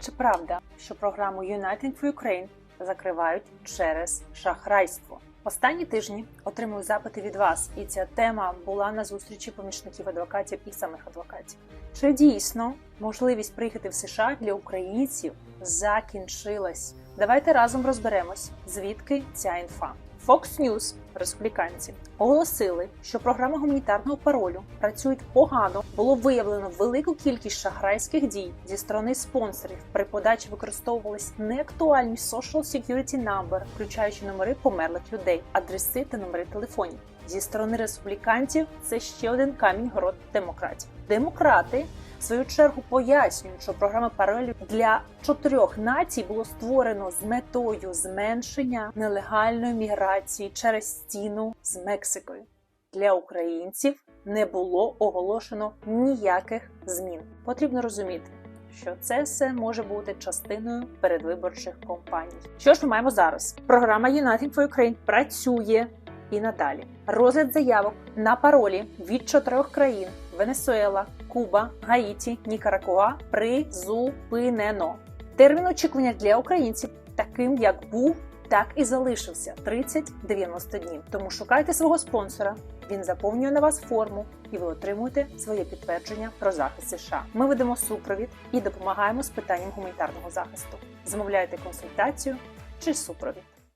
Чи правда, що програму Uniting for Ukraine закривають через шахрайство? Останні тижні отримую запити від вас, і ця тема була на зустрічі помічників адвокатів і самих адвокатів. Чи дійсно можливість приїхати в США для українців закінчилась? Давайте разом розберемось, звідки ця інфа. Fox News, республіканці, оголосили, що програма гуманітарного паролю працюють погано. Було виявлено велику кількість шахрайських дій зі сторони спонсорів. При подачі використовувались неактуальні social security number, включаючи номери померлих людей, адреси та номери телефонів. Зі сторони республіканців це ще один камінь город демократів. Демократи в свою чергу пояснюють, що програма паролю для чотирьох націй було створено з метою зменшення нелегальної міграції через стіну з Мексикою. Для українців не було оголошено ніяких змін. Потрібно розуміти, що це все може бути частиною передвиборчих кампаній. Що ж ми маємо зараз? Програма Uniting for Ukraine працює і надалі. Розгляд заявок на паролі від чотирьох країн Венесуела, Куба, Гаїті, Нікарагуа призупинено. Термін очікування для українців таким як був, так і залишився 30-90 днів. Тому шукайте свого спонсора. Він заповнює на вас форму, і ви отримуєте своє підтвердження про захист США. Ми ведемо супровід і допомагаємо з питанням гуманітарного захисту. Замовляйте консультацію чи супровід.